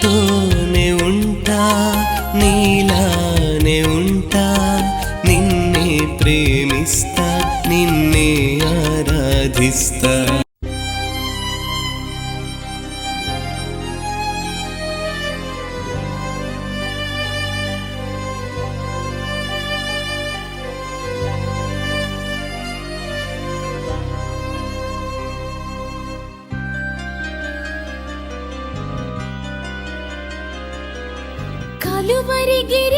నీతోనే ఉంటా నీలానే ఉంటా. నిన్నే ప్రేమిస్తా నిన్నే ఆరాధిస్తా. ಅಳುವರೆಗೆ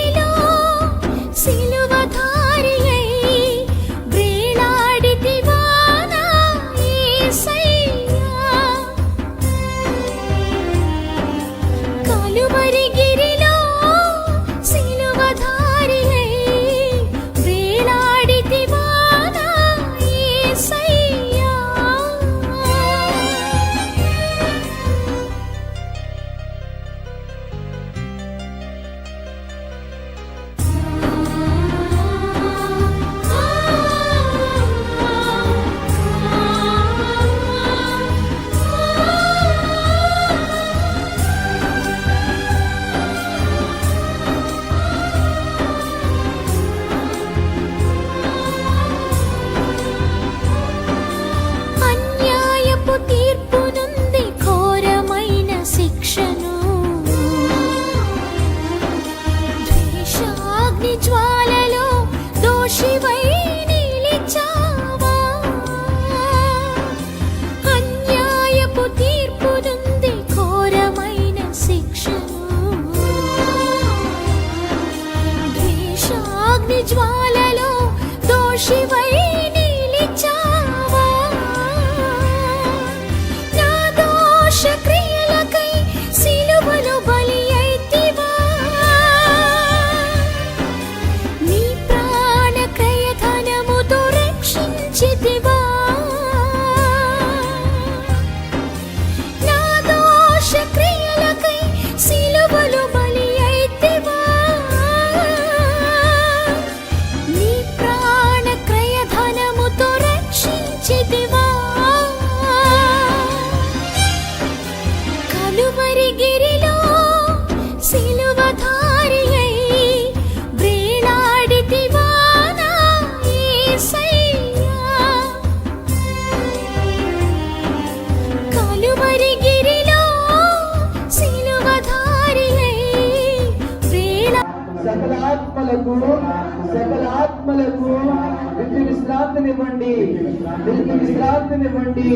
సకల ఆత్మలకు సకల ఆత్మలకు నిత్య విశ్రాంతినివ్వండి నిత్య విశ్రాంతినివ్వండి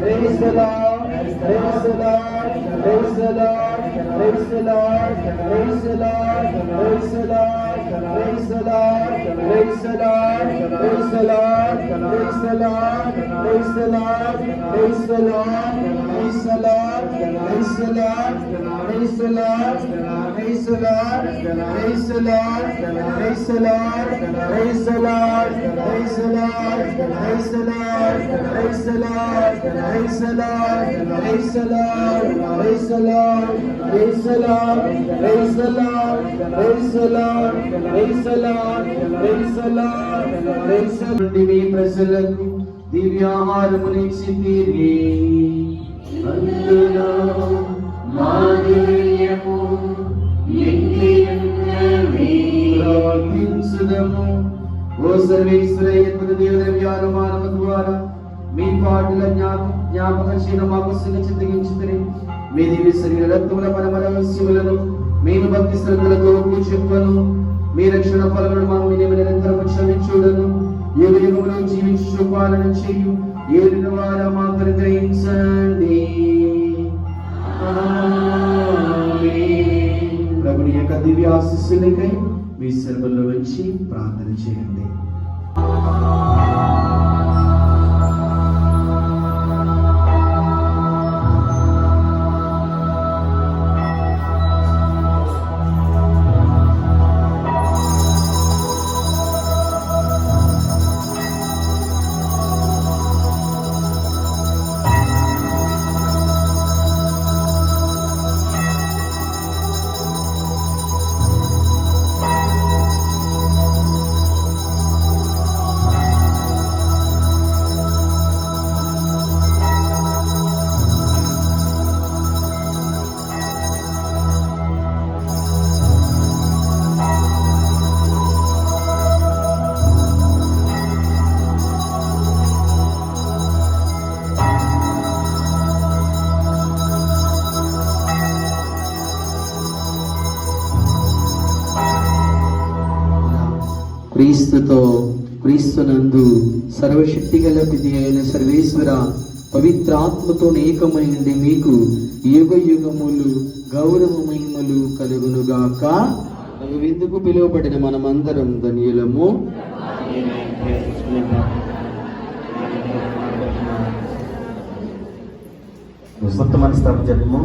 Praise the Lord, praise the Lord, praise the Lord, praise السلام عليه السلام عليه السلام عليه السلام عليه السلام عليه السلام عليه السلام عليه السلام عليه السلام عليه السلام عليه السلام عليه السلام عليه السلام عليه السلام عليه السلام عليه السلام عليه السلام عليه السلام عليه السلام ദിവ്യ പ്രസലം ദിവ്യാഹാരമുനെ സിദ്ധിയേ అందులో మాధుర్యము ప్రవర్తించుదము ఓ సర్వేశ్వర దేవుని అనుమానము ద్వారా మీ పాటల జ్ఞాపక క్షీణ మాపస్సుగా చింతగించుతుంది మీ దివ్య శరీర రక్తముల పరమరహస్యములను మేము భక్తి శ్రద్ధలతో మీ రక్షణ ఫలములను మా నిరంతరం క్షమించుడను యుగములో జీవించు పాలన చేయు. ఏలిన వారా మాకు అనుగ్రహించండి ప్రభుని యొక్క దివ్య ఆశీస్సులకై మీ సెలవుల్లో వచ్చి ప్రార్థన చేయండి. క్రీస్తుతో క్రీస్తునందు సర్వశక్తి గల అయిన సర్వేశ్వర పవిత్రాత్మతో ఏకమైంది మీకు యుగ యుగములు గౌరవ మహిమలు కలుగునుగాక. విందుకు పిలువబడిన మనమందరం ధన్యులము? ఉత్తమ స్థాప జపము